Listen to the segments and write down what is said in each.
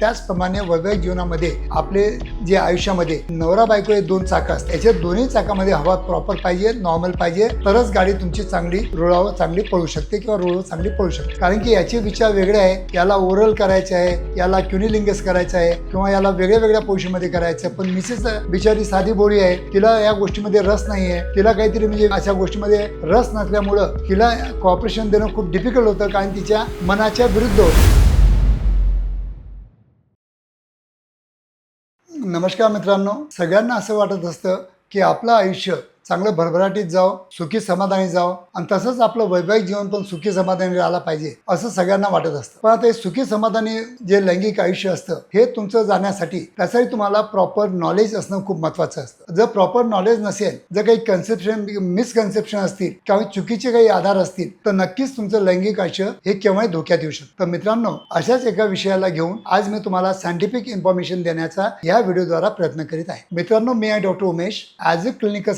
त्याचप्रमाणे वैवाहिक जीवनामध्ये आपले जे आयुष्यामध्ये नवरा बायको हे दोन चाकं असतात. याच्या दोन्ही चाकामध्ये हवा प्रॉपर पाहिजे नॉर्मल पाहिजे. तरच गाडी तुमची चांगली रुळावर चांगली पळू शकते किंवा रुळावर चांगली पळू शकते. कारण की याचे विचार वेगळे आहे. याला ओरल करायचे आहे याला क्युनिलिंगस करायचं आहे किंवा याला वेगळ्या वेगळ्या पोझिशनमध्ये करायचं आहे. पण मिसेस बिचारी साधी बोळी आहे तिला या गोष्टीमध्ये रस नाही आहे तिला काहीतरी म्हणजे अशा गोष्टीमध्ये रस नसल्यामुळं तिला कॉपरेशन देणं खूप डिफिकल्ट होतं. कारण तिच्या मनाच्या विरुद्ध होतं. नमस्कार मित्रांनो. सगळ्यांना असं वाटत असतं की आपलं आयुष्य चांगलं भरभराटीत जावं सुखी समाधानी जावं आणि तसंच आपलं वैवाहिक जीवन पण सुखी समाधानी राहिला पाहिजे असं सगळ्यांना वाटत असतं. पण आता हे सुखी समाधानी जे लैंगिक आयुष्य असतं हे तुमचं जाण्यासाठी त्यासाठी तुम्हाला प्रॉपर नॉलेज असणं खूप महत्त्वाचं असतं. जर प्रॉपर नॉलेज नसेल जर काही कन्सेप्शन मिसकन्सेप्शन असतील किंवा चुकीचे काही आधार असतील तर नक्कीच तुमचं लैंगिक आयुष्य हे केव्हाही धोक्यात येऊ शकतं. तर मित्रांनो अशाच एका विषयाला घेऊन आज मी तुम्हाला सायंटिफिक इन्फॉर्मेशन देण्याचा या व्हिडिओद्वारा प्रयत्न करीत आहे. मित्रांनो मी आहे doctor Umesh as a clinical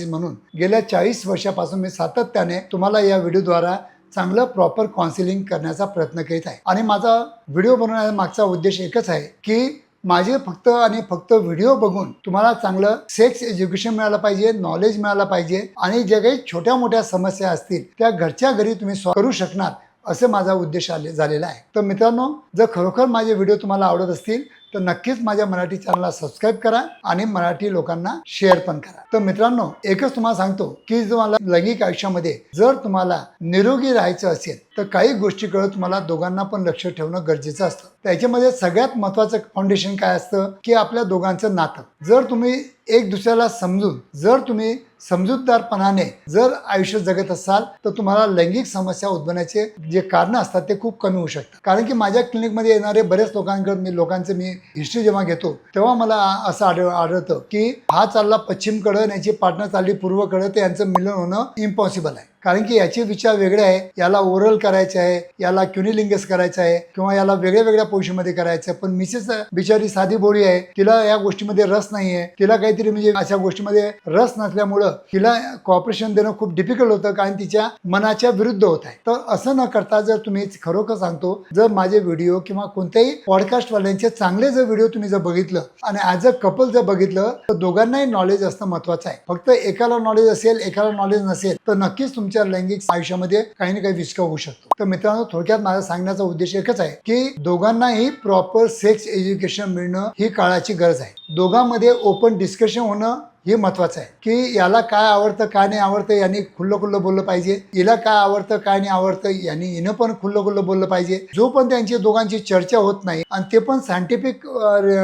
sexologist म्हणून गेल्या चाळीस वर्षापासून मी सातत्याने तुम्हाला या व्हिडिओद्वारा चांगलं प्रॉपर काउन्सिलिंग करण्याचा प्रयत्न करीत आहे. आणि माझा व्हिडिओ बनवण्याचा मागचा उद्देश एकच आहे की माझे फक्त आणि फक्त व्हिडिओ बघून तुम्हाला चांगलं सेक्स एज्युकेशन मिळालं पाहिजे नॉलेज मिळालं पाहिजे आणि ज्या काही छोट्या मोठ्या समस्या असतील त्या घरच्या घरी तुम्ही सॉल्व करू शकणार असं माझा उद्देश आले झालेला आहे. तर मित्रांनो जर खरोखर माझे व्हिडिओ तुम्हाला आवडत असतील तर नक्कीच माझ्या मराठी चॅनलला सबस्क्राईब करा आणि मराठी लोकांना शेअर पण करा. तर मित्रांनो एकच तुम्हाला सांगतो की तुम्हाला लैंगिक आयुष्यामध्ये जर तुम्हाला निरोगी राहायचं असेल तर काही गोष्टीकडे तुम्हाला दोघांना पण लक्ष ठेवणं गरजेचं असतं. त्याच्यामध्ये सगळ्यात महत्त्वाचं फाउंडेशन काय असतं? की आपल्या दोघांचं नातं. जर तुम्ही एक दुसऱ्याला समजून जर तुम्ही समजूतदारपणाने जर आयुष्य जगत असाल तर तुम्हाला लैंगिक समस्या उद्भवण्याचे जे कारण असतात ते खूप कमी होऊ शकतात. कारण की माझ्या क्लिनिकमध्ये येणारे बरेच लोकांकडे मी लोकांचे मी हिस्ट्री जेव्हा घेतो तेव्हा मला असं आढळ आढळतं की हा चालला पश्चिमकडं आणि याची पार्टनर चालली पूर्वकडं तर यांचं मिलन होणं इम्पॉसिबल आहे. कारण की याचे विचार वेगळे आहे. याला ओरल करायचे आहे याला क्युनिलिंगस करायचं आहे किंवा याला वेगळ्या वेगळ्या पोझिशनमध्ये करायचं आहे. पण मिसेस बिचारी साधी बोळी आहे तिला या गोष्टीमध्ये रस नाही आहे तिला काहीतरी म्हणजे अशा गोष्टीमध्ये रस नसल्यामुळं तिला कॉपरेशन देणं खूप डिफिकल्ट होतं कारण तिच्या मनाच्या विरुद्ध होत आहे. तर असं न करता जर तुम्ही खरोखर सांगतो जर माझे व्हिडिओ किंवा कोणत्याही पॉडकास्टवाल्यांचे चांगले जर व्हिडिओ तुम्ही जर बघितलं आणि ॲज अ कपल जर बघितलं तर दोघांनाही नॉलेज असणं महत्वाचं आहे. फक्त एकाला नॉलेज असेल एकाला नॉलेज नसेल तर नक्कीच तुमच्या लैंगिक आयुष्यामध्ये काही ना काही विस्कळ होऊ शकतो. तर मित्रांनो थोडक्यात माझा सांगण्याचा उद्देश एकच आहे की दोघांनाही प्रॉपर सेक्स एज्युकेशन मिळणं ही काळाची गरज आहे. दोघांमध्ये ओपन डिस्कशन होणं हे महत्वाचं आहे. की याला काय आवडतं काय नाही आवडतं यांनी खुल्लं खुल्लं बोललं पाहिजे. हिला काय आवडतं काय नाही आवडतं यांनी हिनं पण खुल्लं खुल्लं बोललं पाहिजे. जो पण त्यांची दोघांची चर्चा होत नाही आणि ते पण सायंटिफिक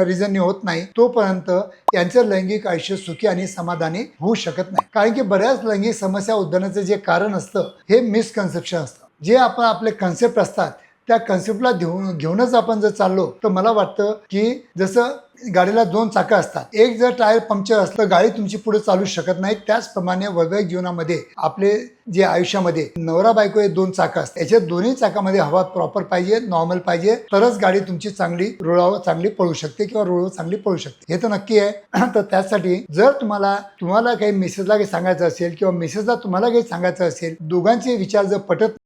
रिझनने होत नाही तोपर्यंत यांचं लैंगिक आयुष्य सुखी आणि समाधानी होऊ शकत नाही. कारण की बऱ्याच लैंगिक समस्या उद्भवण्याचं जे कारण असतं हे मिसकन्सेप्शन असतं. जे आपण आपले कन्सेप्ट असतात त्या कन्सेप्टला घेऊन घेऊनच आपण जर चाललो तर मला वाटतं की जसं गाडीला दोन चाकं असतात. एक जर टायर पंक्चर असलं तर गाडी तुमची पुढे चालू शकत नाही. त्याचप्रमाणे वैवाहिक जीवनामध्ये आपले जे आयुष्यामध्ये नवरा बायको हे दोन चाकं असतात. याच्या दोन्ही चाकामध्ये हवा प्रॉपर पाहिजे नॉर्मल पाहिजे. तरच गाडी तुमची चांगली रुळावर चांगली पळू शकते किंवा रुळावर चांगली पळू शकते. हे तर नक्की आहे. तर त्यासाठी जर तुम्हाला तुम्हाला काही मेसेजला काही सांगायचं असेल किंवा मेसेजला तुम्हाला काही सांगायचं असेल दोघांचे विचार जर पटत